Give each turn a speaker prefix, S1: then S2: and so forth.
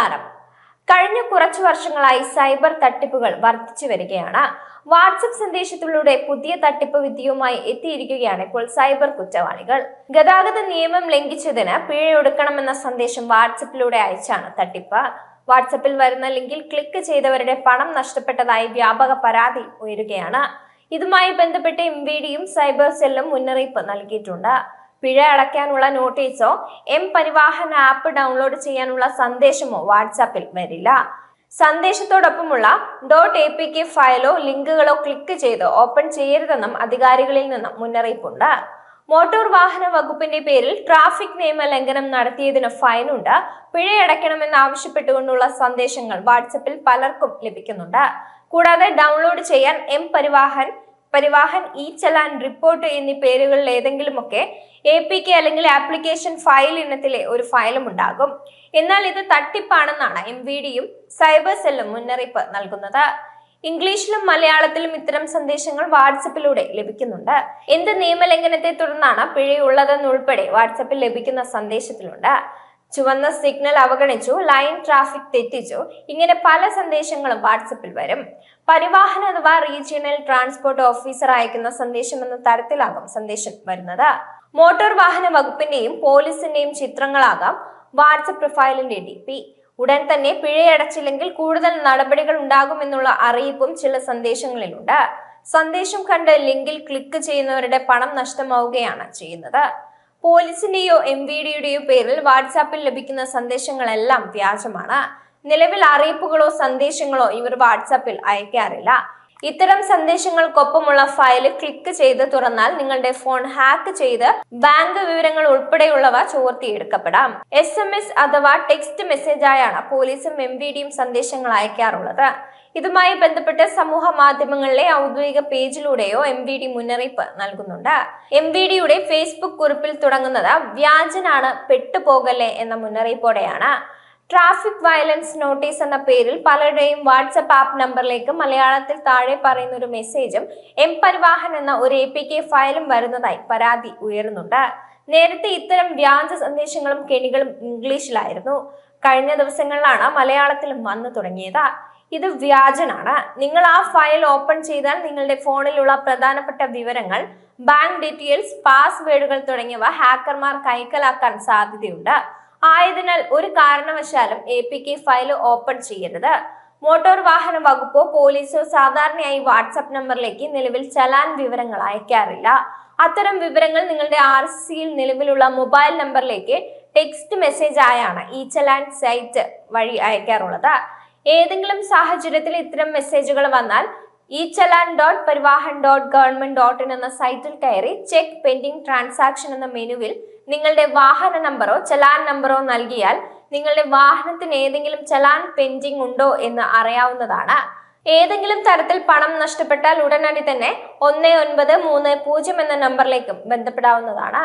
S1: നമസ്കാരം കഴിഞ്ഞ കുറച്ചു വർഷങ്ങളായി സൈബർ തട്ടിപ്പുകൾ വർദ്ധിച്ചു വരികയാണ്. വാട്സപ്പ് സന്ദേശത്തിലൂടെ പുതിയ തട്ടിപ്പ് വിദ്യയുമായി എത്തിയിരിക്കുകയാണ് ഇപ്പോൾ സൈബർ കുറ്റവാളികൾ. ഗതാഗത നിയമം ലംഘിച്ചതിന് പിഴയൊടുക്കണമെന്ന സന്ദേശം വാട്സപ്പിലൂടെ അയച്ചാണ് തട്ടിപ്പ്. വാട്സപ്പിൽ വരുന്ന ലിങ്കിൽ ക്ലിക്ക് ചെയ്തവരുടെ പണം നഷ്ടപ്പെട്ടതായി വ്യാപക പരാതി ഉയരുകയാണ്. ഇതുമായി ബന്ധപ്പെട്ട് എം വി ഡിയും സൈബർ സെല്ലും മുന്നറിയിപ്പ് നൽകിയിട്ടുണ്ട്. പിഴ അടയ്ക്കാനുള്ള നോട്ടീസോ എം പരിവാഹൻ ആപ്പ് ഡൗൺലോഡ് ചെയ്യാനുള്ള സന്ദേശമോ വാട്സാപ്പിൽ വരില്ല. സന്ദേശത്തോടൊപ്പമുള്ള ഡോട്ട് എ പി കെ ഫയലോ ലിങ്കുകളോ ക്ലിക്ക് ചെയ്ത് ഓപ്പൺ ചെയ്യരുതെന്നും അധികാരികളിൽ നിന്നും മുന്നറിയിപ്പുണ്ട്. മോട്ടോർ വാഹന വകുപ്പിന്റെ പേരിൽ ട്രാഫിക് നിയമ ലംഘനം നടത്തിയതിന് ഫൈനുണ്ട് പിഴയടയ്ക്കണമെന്ന് ആവശ്യപ്പെട്ടുകൊണ്ടുള്ള സന്ദേശങ്ങൾ വാട്സപ്പിൽ പലർക്കും ലഭിക്കുന്നുണ്ട്. കൂടാതെ ഡൗൺലോഡ് ചെയ്യാൻ M Parivahan Parivahan E challan report എന്നീ പേരുകളിൽ ഏതെങ്കിലുമൊക്കെ എ പി കെ അല്ലെങ്കിൽ ആപ്ലിക്കേഷൻ ഫയൽ ഇനത്തിലെ ഒരു ഫയലും ഉണ്ടാകും. എന്നാൽ ഇത് തട്ടിപ്പാണെന്നാണ് എം വി ഡിയും സൈബർ സെല്ലും മുന്നറിയിപ്പ് നൽകുന്നത്. ഇംഗ്ലീഷിലും മലയാളത്തിലും ഇത്തരം സന്ദേശങ്ങൾ വാട്സപ്പിലൂടെ ലഭിക്കുന്നുണ്ട്. എന്ത് നിയമലംഘനത്തെ തുടർന്നാണ് പിഴയുള്ളതെന്നുൾപ്പെടെ വാട്സപ്പിൽ ലഭിക്കുന്ന സന്ദേശത്തിലുണ്ട്. ചുവന്ന സിഗ്നൽ അവഗണിച്ചു ലൈൻ ട്രാഫിക് തെറ്റിച്ചു. ഇങ്ങനെ പല സന്ദേശങ്ങളും വാട്സപ്പിൽ വരും. പരിവാഹൻ അഥവാ റീജിയണൽ ട്രാൻസ്പോർട്ട് ഓഫീസർ അയക്കുന്ന സന്ദേശം എന്ന തരത്തിലാകും സന്ദേശം വരുന്നത്. മോട്ടോർ വാഹന വകുപ്പിന്റെയും പോലീസിന്റെയും ചിത്രങ്ങളാകാം വാട്സപ്പ് പ്രൊഫൈലിന്റെ ഡി പി. ഉടൻ തന്നെ പിഴയടച്ചില്ലെങ്കിൽ കൂടുതൽ നടപടികൾ ഉണ്ടാകുമെന്നുള്ള അറിയിപ്പും ചില സന്ദേശങ്ങളിലുണ്ട്. സന്ദേശം കണ്ട് ലിങ്കിൽ ക്ലിക്ക് ചെയ്യുന്നവരുടെ പണം നഷ്ടമാവുകയാണ് ചെയ്യുന്നത്. പോലീസിന്റെയോ എം വി ഡിയുടെയോ പേരിൽ വാട്സാപ്പിൽ ലഭിക്കുന്ന സന്ദേശങ്ങളെല്ലാം വ്യാജമാണ്. നിലവിൽ അറിയിപ്പുകളോ സന്ദേശങ്ങളോ ഇവർ വാട്സാപ്പിൽ അയക്കാറില്ല. ഇത്തരം സന്ദേശങ്ങൾക്കൊപ്പമുള്ള ഫയൽ ക്ലിക്ക് ചെയ്ത് തുറന്നാൽ നിങ്ങളുടെ ഫോൺ ഹാക്ക് ചെയ്ത് ബാങ്ക് വിവരങ്ങൾ ഉൾപ്പെടെയുള്ളവ ചോർത്തിയെടുക്കപ്പെടാം. എസ് എം എസ് അഥവാ ടെക്സ്റ്റ് മെസ്സേജായാണ് പോലീസും എം വി ഡിയും സന്ദേശങ്ങൾ അയക്കാറുള്ളത്. ഇതുമായി ബന്ധപ്പെട്ട് സമൂഹ മാധ്യമങ്ങളിലെ ഔദ്യോഗിക പേജിലൂടെയോ എം വി ഡി മുന്നറിയിപ്പ് നൽകുന്നുണ്ട്. എം വി ഡിയുടെ ഫേസ്ബുക്ക് കുറിപ്പിൽ തുടങ്ങുന്നത് വ്യാജനാണ് പെട്ടുപോകല്ലേ എന്ന മുന്നറിയിപ്പോടെയാണ്. ട്രാഫിക് വയലൻസ് നോട്ടീസ് എന്ന പേരിൽ പലരുടെയും വാട്സപ്പ് ആപ്പ് നമ്പറിലേക്ക് മലയാളത്തിൽ താഴെ പറയുന്ന ഒരു മെസ്സേജും എം പരിവാഹൻ എന്ന ഒരു എ പി കെ ഫയലും വരുന്നതായി പരാതി ഉയരുന്നുണ്ട്. നേരത്തെ ഇത്തരം വ്യാജ സന്ദേശങ്ങളും കെണികളും ഇംഗ്ലീഷിലായിരുന്നു. കഴിഞ്ഞ ദിവസങ്ങളിലാണ് മലയാളത്തിലും വന്നു തുടങ്ങിയത്. ഇത് വ്യാജനാണ്. നിങ്ങൾ ആ ഫയൽ ഓപ്പൺ ചെയ്താൽ നിങ്ങളുടെ ഫോണിലുള്ള പ്രധാനപ്പെട്ട വിവരങ്ങൾ ബാങ്ക് ഡീറ്റെയിൽസ് പാസ്വേഡുകൾ തുടങ്ങിയവ ഹാക്കർമാർ കൈക്കലാക്കാൻ സാധ്യതയുണ്ട്. ആയതിനാൽ ഒരു കാരണവശാലും A P K file open ചെയ്യരുത്. മോട്ടോർ വാഹന വകുപ്പോ പോലീസോ സാധാരണയായി വാട്സപ്പ് നമ്പറിലേക്ക് നിലവിൽ ചലാൻ വിവരങ്ങൾ അയക്കാറില്ല. അത്തരം വിവരങ്ങൾ നിങ്ങളുടെ ആർ സിയിൽ നിലവിലുള്ള മൊബൈൽ നമ്പറിലേക്ക് ടെക്സ്റ്റ് മെസ്സേജ് ആയാണ് ഈ ചലാൻ സൈറ്റ് വഴി അയക്കാറുള്ളത്. ഏതെങ്കിലും സാഹചര്യത്തിൽ ഇത്തരം മെസ്സേജുകൾ വന്നാൽ E challan dot Parivahan dot government dot in എന്ന സൈറ്റിൽ കയറി ചെക്ക് പെൻഡിംഗ് ട്രാൻസാക്ഷൻ എന്ന മെനുവിൽ നിങ്ങളുടെ വാഹന നമ്പറോ ചലാൻ നമ്പറോ നൽകിയാൽ നിങ്ങളുടെ വാഹനത്തിന് ഏതെങ്കിലും ചലാൻ പെൻഡിംഗ് ഉണ്ടോ എന്ന് അറിയാവുന്നതാണ്. ഏതെങ്കിലും തരത്തിൽ പണം നഷ്ടപ്പെട്ടാൽ ഉടനടി തന്നെ ഒന്ന് ഒൻപത് മൂന്ന് പൂജ്യം എന്ന നമ്പറിലേക്കും ബന്ധപ്പെടാവുന്നതാണ്.